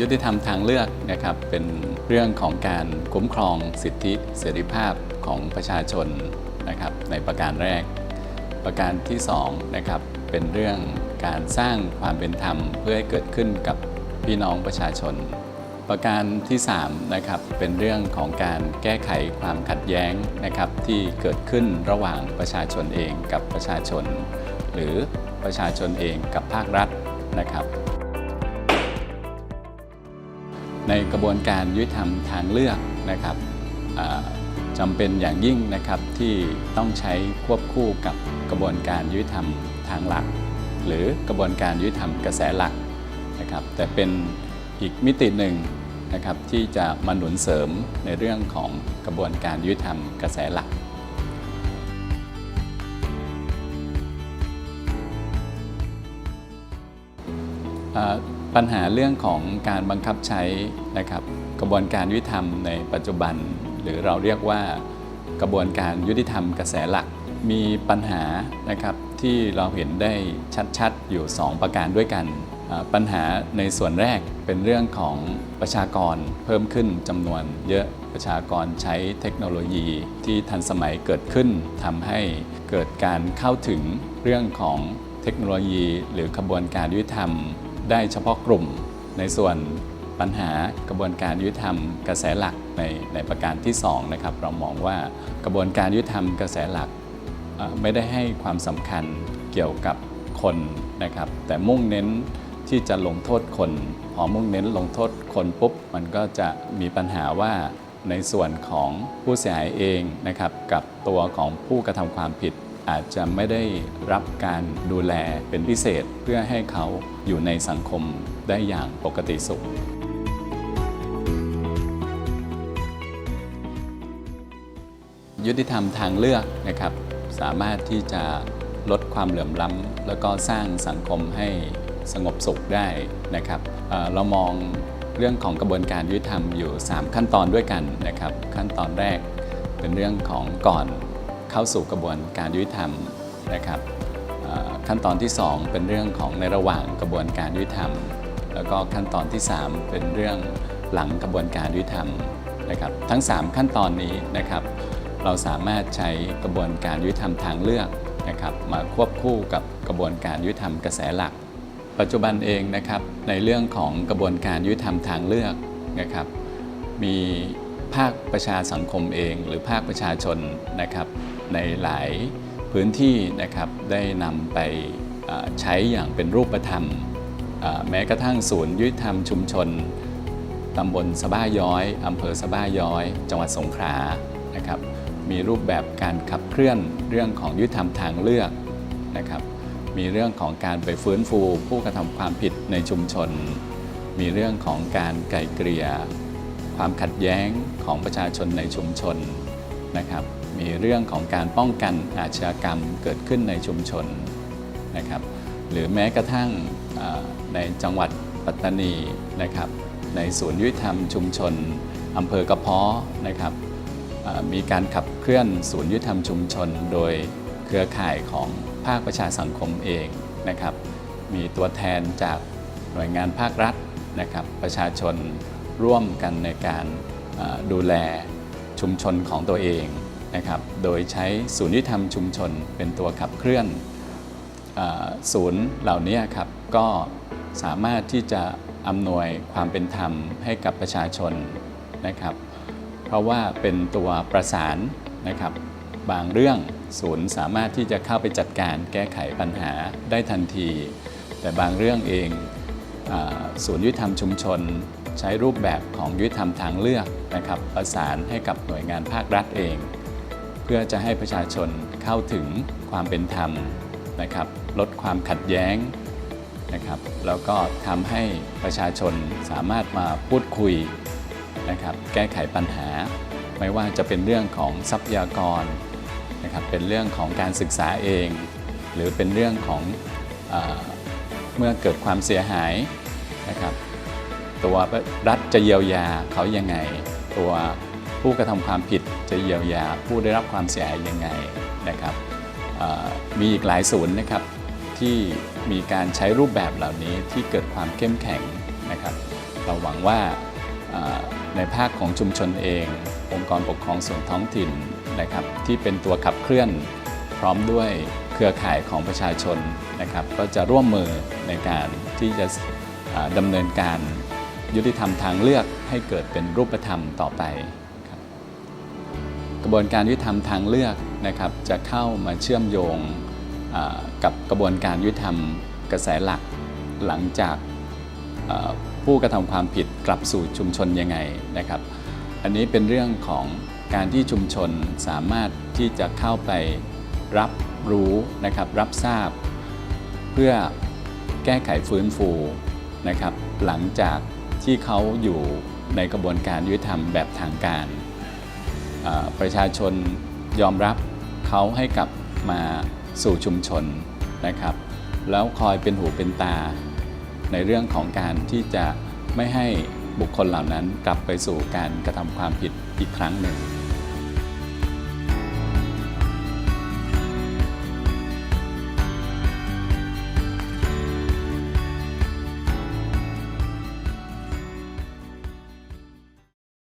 ยุติธรรมทางเลือกนะครับเป็นเรื่องของการคุ้มครองสิทธิเสรีภาพของประชาชนนะครับในประการแรก ประการที่2นะครับเป็นเรื่องการสร้างความเป็นธรรมเพื่อให้เกิดขึ้นกับพี่น้องประชาชน ประการที่3นะครับเป็นเรื่องของการแก้ไขความขัดแย้งนะครับที่เกิดขึ้นระหว่างประชาชนเองกับประชาชน หรือประชาชนเองกับภาครัฐนะครับ ในกระบวนการยุติธรรมทางเลือกนะครับจำเป็นอย่างยิ่งนะครับที่ต้องใช้ควบคู่กับกระบวนการยุติธรรมทางหลัก หรือกระบวนการยุติธรรมกระแสหลักนะครับแต่เป็นอีกมิติหนึ่งนะครับที่จะมาหนุนเสริมในเรื่องของกระบวนการยุติธรรมกระแสหลักเอ่อ ปัญหาเรื่องของการบังคับใช้นะครับกระบวนการยุติธรรมในปัจจุบัน หรือเราเรียกว่ากระบวนการยุติธรรมกระแสหลัก มีปัญหานะครับที่เราเห็นได้ชัดๆ อยู่ 2 ประการด้วยกัน ปัญหาในส่วนแรกเป็นเรื่องของประชากรเพิ่มขึ้นจำนวนเยอะประชากรใช้เทคโนโลยีที่ทันสมัยเกิดขึ้นทำให้เกิดการเข้าถึงเรื่องของเทคโนโลยี หรือกระบวนการยุติธรรม ได้เฉพาะกลุ่มในส่วนปัญหากระบวนการยุติธรรมกระแสหลักในในประการที่2นะครับเรามองว่ากระบวนการยุติธรรมกระแสหลักไม่ได้ให้ความสำคัญเกี่ยวกับคนนะครับ แต่มุ่งเน้นที่จะลงโทษคนพอมุ่งเน้นลงโทษคนปุ๊บ มันก็จะมีปัญหาว่าในส่วนของผู้เสียหายเองนะครับกับตัวของผู้กระทำความผิด อาจจะไม่ได้รับการดูแลเป็นพิเศษเพื่อให้เขาอยู่ในสังคมได้อย่างปกติสุขยุติธรรมทางเลือกนะครับ สามารถที่จะลดความเหลื่อมล้ำแล้วก็สร้างสังคมให้สงบสุขได้นะครับเเรามองเรื่องของกระบวนการยุติธรรมอยู่ 3 ขั้นตอนด้วยกันนะครับ ขั้นตอนแรกเป็นเรื่องของก่อน เข้าสู่กระบวนการยุติธรรมนะครับขั้นตอนที่ 2 เป็นเรื่องของในระหว่างกระบวนการยุติธรรม แล้วก็ขั้นตอนที่ 3 เป็นเรื่องหลังกระบวนการยุติธรรมนะครับทั้ง 3 ขั้นตอนนี้นะครับเราสามารถใช้กระบวนการยุติธรรมทางเลือกนะครับมาควบคู่กับกระบวนการยุติธรรมกระแสหลัก ปัจจุบันเองนะครับในเรื่องของกระบวนการยุติธรรมทางเลือกนะครับมีภาคประชาสังคมเอง หรือภาคประชาชนนะครับ ในหลายพื้นที่นะครับได้นำไปใช้อย่างเป็นรูปธรรม แม้กระทั่งศูนย์ยุติธรรมชุมชนตำบลสะบ้าย้อยอำเภอสะบ้าย้อย จังหวัดสงขลานะครับมีรูปแบบการขับเคลื่อนเรื่องของยุติธรรมทางเลือกนะครับมีเรื่องของการไปฟื้นฟูผู้กระทำความผิดในชุมชน มีเรื่องของการไกลเกลี่ยความขัดแย้งของประชาชนในชุมชนนะครับ มีเรื่องของการป้องกันอาชญากรรมเกิดขึ้นในชุมชนนะครับหรือแม้กระทั่งในจังหวัดปัตตานีนะครับในศูนย์ยุติธรรมชุมชนอำเภอกระเพาะนะครับมีการขับเคลื่อนศูนย์ยุติธรรมชุมชน โดยเครือข่ายของภาคประชาสังคมเองนะครับมีตัวแทนจากหน่วยงานภาครัฐนะครับประชาชนร่วมกันในการดูแลชุมชนของตัวเอง นะครับ โดยใช้ศูนย์ยุติธรรมชุมชนเป็นตัวขับเคลื่อนศูนย์เหล่านี้ครับก็สามารถที่จะอำนวยความเป็นธรรมให้กับประชาชนนะครับ เพราะว่าเป็นตัวประสานนะครับ บางเรื่องศูนย์สามารถที่จะเข้าไปจัดการแก้ไขปัญหาได้ทันที แต่บางเรื่องเองศูนย์ยุติธรรมชุมชน ใช้รูปแบบของยุติธรรมทางเลือกนะครับ ประสานให้กับหน่วยงานภาครัฐเอง เพื่อจะให้ประชาชนเข้าถึงความเป็นธรรมนะครับ ลดความขัดแย้งนะครับ แล้วก็ทำให้ประชาชนสามารถมาพูดคุยนะครับ แก้ไขปัญหา ไม่ว่าจะเป็นเรื่องของทรัพยากรนะครับ เป็นเรื่องของการศึกษาเอง หรือเป็นเรื่องของเอเมื่อเกิดความเสียหายนะครับตัวรัฐจะเยียวยาเขายังไง ตัวผู้กระทำความผิด จะเยียวยาผู้ได้รับความเสียหายยังไงนะครับมีอีกหลายศูนย์นะครับที่มีการใช้รูปแบบเหล่านี้ที่เกิดความเข้มแข็งนะครับเราหวังว่าในภาคของชุมชนเอง องค์กรปกครองส่วนท้องถิ่นนะครับที่เป็นตัวขับเคลื่อน พร้อมด้วยเครือข่ายของประชาชนนะครับก็จะร่วมมือในการที่จะดำเนินการยุติธรรมทางเลือกให้เกิดเป็นรูปธรรมต่อไป กระบวนการยุติธรรมทางเลือกนะครับจะเข้ามาเชื่อมโยงกับกระบวนการยุติธรรมกระแสหลัก หลังจากผู้กระทำความผิดกลับสู่ชุมชนยังไงนะครับ อันนี้เป็นเรื่องของการที่ชุมชนสามารถที่จะเข้าไปรับรู้นะครับรับทราบ เพื่อแก้ไขฟื้นฟูนะครับ หลังจากที่เขาอยู่ในกระบวนการยุติธรรมแบบทางการ ประชาชนยอมรับเขาให้กลับมาสู่ชุมชนนะครับ แล้วคอยเป็นหูเป็นตา ในเรื่องของการที่จะไม่ให้บุคคลเหล่านั้นกลับไปสู่การกระทำความผิดอีกครั้งหนึ่ง